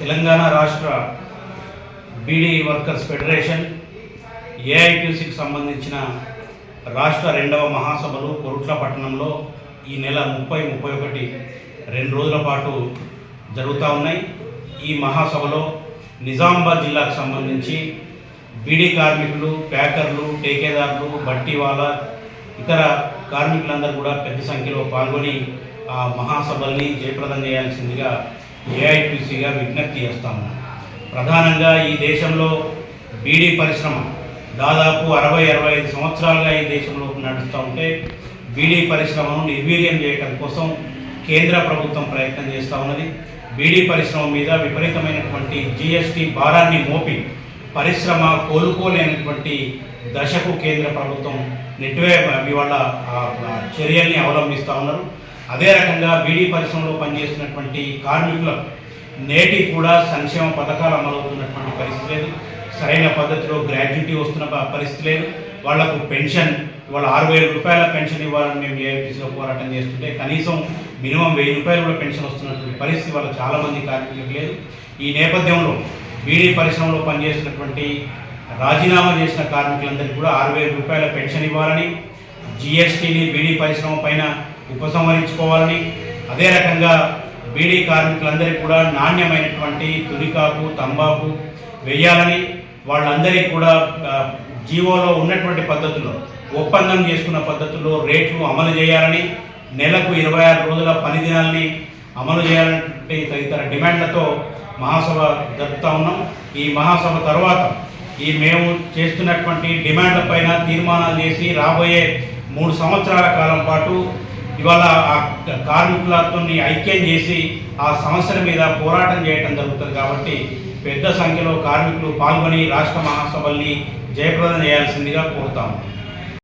తెలంగాణ రాష్ట్ర beedi workers federation ఏఐటీసీకి సంబంధించిన రాష్ట్ర రెండవ మహాసభలు కొరుట్ల పట్టణంలో ఈ నెల ముప్పై ముప్పై ఒకటి రెండు రోజుల పాటు జరుగుతూ ఉన్నాయి. ఈ మహాసభలో నిజామాబాద్ జిల్లాకు సంబంధించి బీడీ కార్మికులు ప్యాకర్లు టేకేదారులు బట్టీవాల ఇతర కార్మికులందరూ కూడా పెద్ద సంఖ్యలో పాల్గొని ఆ మహాసభల్ని జయప్రదం చేయాల్సిందిగా ఏఐటీసీగా విజ్ఞప్తి చేస్తాము. ప్రధానంగా ఈ దేశంలో బీడీ పరిశ్రమ దాదాపు అరవై అరవై ఐదు సంవత్సరాలుగా ఈ దేశంలో నడుస్తూ ఉంటే బీడీ పరిశ్రమను నిర్వీర్యం చేయటం కోసం కేంద్ర ప్రభుత్వం ప్రయత్నం చేస్తూ ఉన్నది. బీడీ పరిశ్రమ మీద విపరీతమైనటువంటి జిఎస్టీ భారాన్ని మోపి పరిశ్రమ కోలుకోలేనటువంటి దశకు కేంద్ర ప్రభుత్వం నెట్వే ఇవాళ ఆ చర్యల్ని అవలంబిస్తూ ఉన్నారు. అదే రకంగా బీడీ పరిశ్రమలో పనిచేస్తున్నటువంటి కార్మికులకు నేటి కూడా సంక్షేమ పథకాలు అమలవుతున్నటువంటి పరిస్థితి లేదు. సరైన పద్ధతిలో గ్రాడ్యుటీ వస్తున్న పరిస్థితి లేదు. వాళ్ళకు పెన్షన్ ఇవాళ ఆరు వేల రూపాయల పెన్షన్ ఇవ్వాలని మేము ఏఐటీసీలో పోరాటం చేస్తుంటే కనీసం మినిమం వెయ్యి రూపాయలు కూడా పెన్షన్ వస్తున్నటువంటి పరిస్థితి వాళ్ళ చాలామంది కార్మికులకు లేదు. ఈ నేపథ్యంలో బీడీ పరిశ్రమలో పనిచేస్తున్నటువంటి రాజీనామా చేసిన కార్మికులందరికీ కూడా ఆరు వేల రూపాయల పెన్షన్ ఇవ్వాలని జిఎస్టీని బీడీ పరిశ్రమ పైన ఉపసంహరించుకోవాలని అదే రకంగా బీడీ కార్మికులందరికీ కూడా నాణ్యమైనటువంటి తులికాపు తంబాకు వేయాలని వాళ్ళందరికీ కూడా జీవోలో ఉన్నటువంటి పద్ధతుల్లో ఒప్పందం చేసుకున్న పద్ధతుల్లో రేట్లు అమలు చేయాలని నెలకు ఇరవై ఆరు రోజుల పని దినాల్ని అమలు చేయాలంటే తదితర డిమాండ్లతో మహాసభ జరుపుతా ఉన్నాం. ఈ మహాసభ తర్వాత ఈ మేము చేస్తున్నటువంటి డిమాండ్ల పైన తీర్మానాలు చేసి రాబోయే మూడు సంవత్సరాల కాలం పాటు ఇవాళ ఆ కార్మికులతో ఐక్యం చేసి ఆ సమస్యల మీద పోరాటం చేయటం జరుగుతుంది కాబట్టి పెద్ద సంఖ్యలో కార్మికులు పాల్గొని రాష్ట్ర మహాసభల్ని జయప్రదం చేయాల్సిందిగా కోరుతాము.